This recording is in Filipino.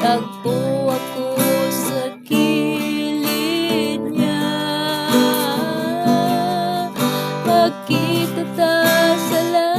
Tagpo ako sa kilid niya. Magkita ta sa lahat